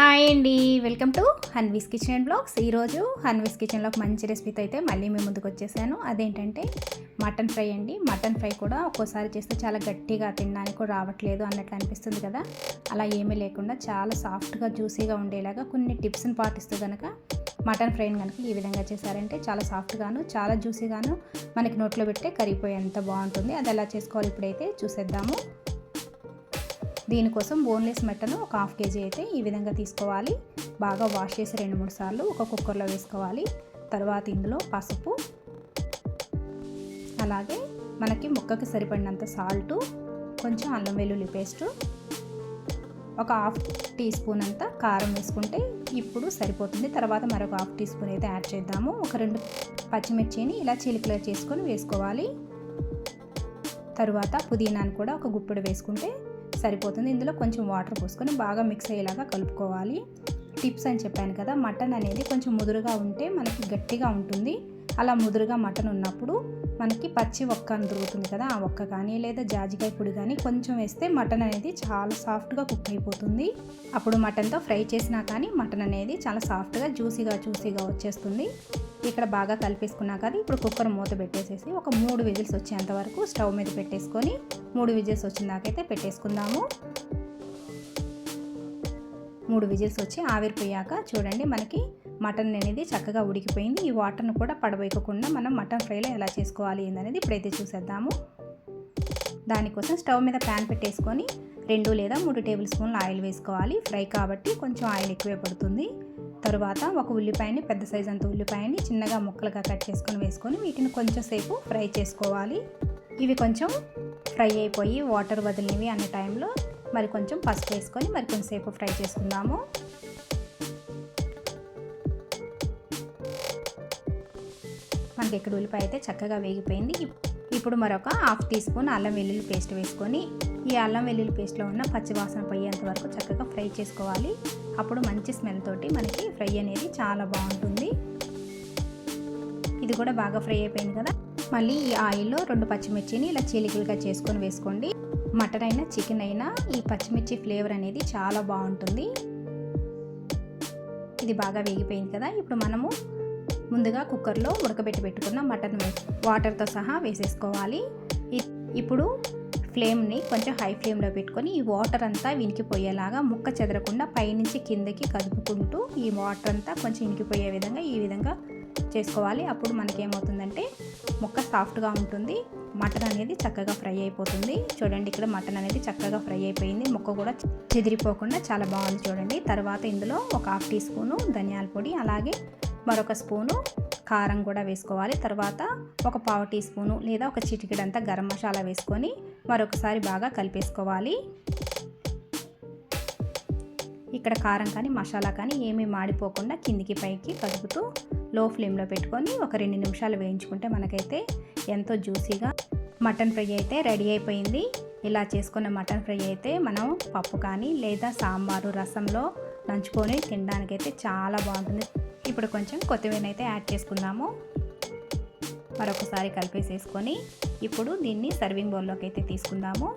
Hi అండి. Welcome to Hanvi's kitchen and blogs. ఈరోజు హన్వీస్ కిచెన్లో ఒక మంచి రెసిపీతో అయితే మళ్ళీ మేము ముందుకు వచ్చేసాను. అదేంటంటే మటన్ ఫ్రై అండి. మటన్ ఫ్రై కూడా ఒక్కోసారి చేస్తే చాలా గట్టిగా తినడానికి రావట్లేదు అన్నట్లు అనిపిస్తుంది కదా. అలా ఏమీ లేకుండా చాలా సాఫ్ట్గా జ్యూసీగా ఉండేలాగా కొన్ని టిప్స్ని పాటిస్తూ కనుక మటన్ ఫ్రైని కనుక ఈ విధంగా చేశారంటే చాలా సాఫ్ట్గాను చాలా జ్యూసీగాను మనకి నోట్లో పెట్టే కరిగిపోయేంత బాగుంటుంది. అది ఎలా చేసుకోవాలి ఇప్పుడైతే చూసేద్దాము. దీనికోసం బోన్లెస్ మెట్టను ఒక హాఫ్ కేజీ అయితే ఈ విధంగా తీసుకోవాలి. బాగా వాష్ చేసి రెండు మూడు సార్లు ఒక కుక్కర్లో వేసుకోవాలి. తర్వాత ఇందులో పసుపు అలాగే మనకి ముక్కకి సరిపడినంత సాల్టు కొంచెం అల్లం వెల్లుల్లి పేస్టు ఒక హాఫ్ టీ స్పూన్ అంతా కారం వేసుకుంటే ఇప్పుడు సరిపోతుంది. తర్వాత మరొక హాఫ్ టీ స్పూన్ అయితే యాడ్ చేద్దాము. ఒక రెండు పచ్చిమిర్చిని ఇలా చిలికలు చేసుకొని వేసుకోవాలి. తరువాత పుదీనాను కూడా ఒక గుప్పెడు వేసుకుంటే సరిపోతుంది. ఇందులో కొంచెం వాటర్ పోసుకొని బాగా మిక్స్ అయ్యేలాగా కలుపుకోవాలి. టిప్స్ అని చెప్పాను కదా మటన్ అనేది కొంచెం ముదురుగా ఉంటే మనకి గట్టిగా ఉంటుంది. అలా ముదురుగా మటన్ ఉన్నప్పుడు మనకి పచ్చి ఒక్క అని దొరుకుతుంది కదా ఆ ఒక్క కానీ లేదా జాజికాయ పొడి కానీ కొంచెం వేస్తే మటన్ అనేది చాలా సాఫ్ట్గా కుక్ అయిపోతుంది. అప్పుడు మటన్తో ఫ్రై చేసినా కానీ మటన్ అనేది చాలా సాఫ్ట్గా జ్యూసీగా జ్యూసీగా వచ్చేస్తుంది. ఇక్కడ బాగా కలిపేసుకున్నాక అది ఇప్పుడు కుక్కర్ మూత పెట్టేసేసి ఒక మూడు విజిల్స్ వచ్చేంత వరకు స్టవ్ మీద పెట్టేసుకొని మూడు విజిల్స్ వచ్చిందాకైతే పెట్టేసుకుందాము. మూడు విజిల్స్ వచ్చి ఆవిరిపోయాక చూడండి మనకి మటన్ అనేది చక్కగా ఉడికిపోయింది. ఈ వాటర్ను కూడా పడవేయకుండా మనం మటన్ ఫ్రైలో ఎలా చేసుకోవాలి అనేది ఇప్పుడైతే చూసేద్దాము. దానికోసం స్టవ్ మీద ప్యాన్ పెట్టేసుకొని రెండు లేదా మూడు టేబుల్ స్పూన్ల ఆయిల్ వేసుకోవాలి. ఫ్రై కాబట్టి కొంచెం ఆయిల్ ఎక్కువే పడుతుంది. తరువాత ఒక ఉల్లిపాయని పెద్ద సైజు అంత ఉల్లిపాయని చిన్నగా ముక్కలుగా కట్ చేసుకొని వేసుకొని వీటిని కొంచెం సేపు ఫ్రై చేసుకోవాలి. ఇవి కొంచెం ఫ్రై అయిపోయి వాటర్ వదిలినవి అన్న టైంలో మరి కొంచెం పసుపు వేసుకొని మరి కొంచెంసేపు ఫ్రై చేసుకుందాము. మనకి ఇక్కడ ఉల్లిపాయ అయితే చక్కగా వేగిపోయింది. ఇప్పుడు మరొక హాఫ్ టీ స్పూన్ అల్లం వెల్లుల్లి పేస్ట్ వేసుకొని ఈ అల్లం వెల్లుల్లి పేస్ట్లో ఉన్న పచ్చివాసన పోయేంత వరకు చక్కగా ఫ్రై చేసుకోవాలి. అప్పుడు మంచి స్మెల్ తోటి మనకి ఫ్రై అనేది చాలా బాగుంటుంది. ఇది కూడా బాగా ఫ్రై అయిపోయింది కదా? మళ్ళీ ఈ ఆయిల్లో రెండు పచ్చిమిర్చిని ఇలా చీలికలుగా చేసుకొని వేసుకోండి. మటన్ అయినా చికెన్ అయినా ఈ పచ్చిమిర్చి ఫ్లేవర్ అనేది చాలా బాగుంటుంది. ఇది బాగా వేగిపోయింది కదా. ఇప్పుడు మనము ముందుగా కుక్కర్లో ఉడకబెట్టి పెట్టుకున్న మటన్ వాటర్తో సహా వేసేసుకోవాలి. ఇప్పుడు ఫ్లేమ్ని కొంచెం హై ఫ్లేమ్లో పెట్టుకొని ఈ వాటర్ అంతా వినికిపోయేలాగా ముక్క చెదరకుండా పైనుంచి కిందకి కదుపుకుంటూ ఈ వాటర్ అంతా కొంచెం ఇనికిపోయే విధంగా ఈ విధంగా చేసుకోవాలి. అప్పుడు మనకేమవుతుందంటే ముక్క సాఫ్ట్గా ఉంటుంది. మటన్ అనేది చక్కగా ఫ్రై అయిపోతుంది. చూడండి ఇక్కడ మటన్ అనేది చక్కగా ఫ్రై అయిపోయింది. ముక్క కూడా చెదిరిపోకుండా చాలా బాగుంది చూడండి. తర్వాత ఇందులో ఒక హాఫ్ టీ స్పూను ధనియాల పొడి అలాగే మరొక స్పూను కారం కూడా వేసుకోవాలి. తర్వాత ఒక పావు టీ స్పూను లేదా ఒక చిటికెడంతా గరం మసాలా వేసుకొని మరొకసారి బాగా కలిపేసుకోవాలి. ఇక్కడ కారం కానీ మసాలా కానీ ఏమీ మాడిపోకుండా కిందికి పైకి కదుపుతూ లో ఫ్లేమ్లో పెట్టుకొని ఒక రెండు నిమిషాలు వేయించుకుంటే మనకైతే ఎంతో జ్యూసీగా మటన్ ఫ్రై అయితే రెడీ అయిపోయింది. ఇలా చేసుకున్న మటన్ ఫ్రై అయితే మనం పప్పు కానీ లేదా సాంబారు రసంలో నంచుకొని తినడానికైతే చాలా బాగుంటుంది. ఇప్పుడు కొంచెం కొత్తిమీర అయితే యాడ్ చేసుకుందాము. మరొకసారి కలిపేసేసుకొని ఇప్పుడు దీన్ని సర్వింగ్ బౌల్లోకి అయితే తీసుకుందాము.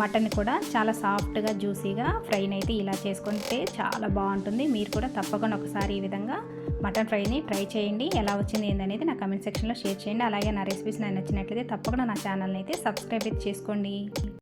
మటన్ కూడా చాలా సాఫ్ట్గా జ్యూసీగా ఫ్రైని అయితే ఇలా చేసుకుంటే చాలా బాగుంటుంది. మీరు కూడా తప్పకుండా ఒకసారి ఈ విధంగా మటన్ ఫ్రైని ట్రై చేయండి. ఎలా వచ్చింది ఏందనేది నా కమెంట్ సెక్షన్లో షేర్ చేయండి. అలాగే నా రెసిపీస్ నాకు నచ్చినట్లయితే తప్పకుండా నా ఛానల్ని అయితే సబ్స్క్రైబ్ అయితే చేసుకోండి.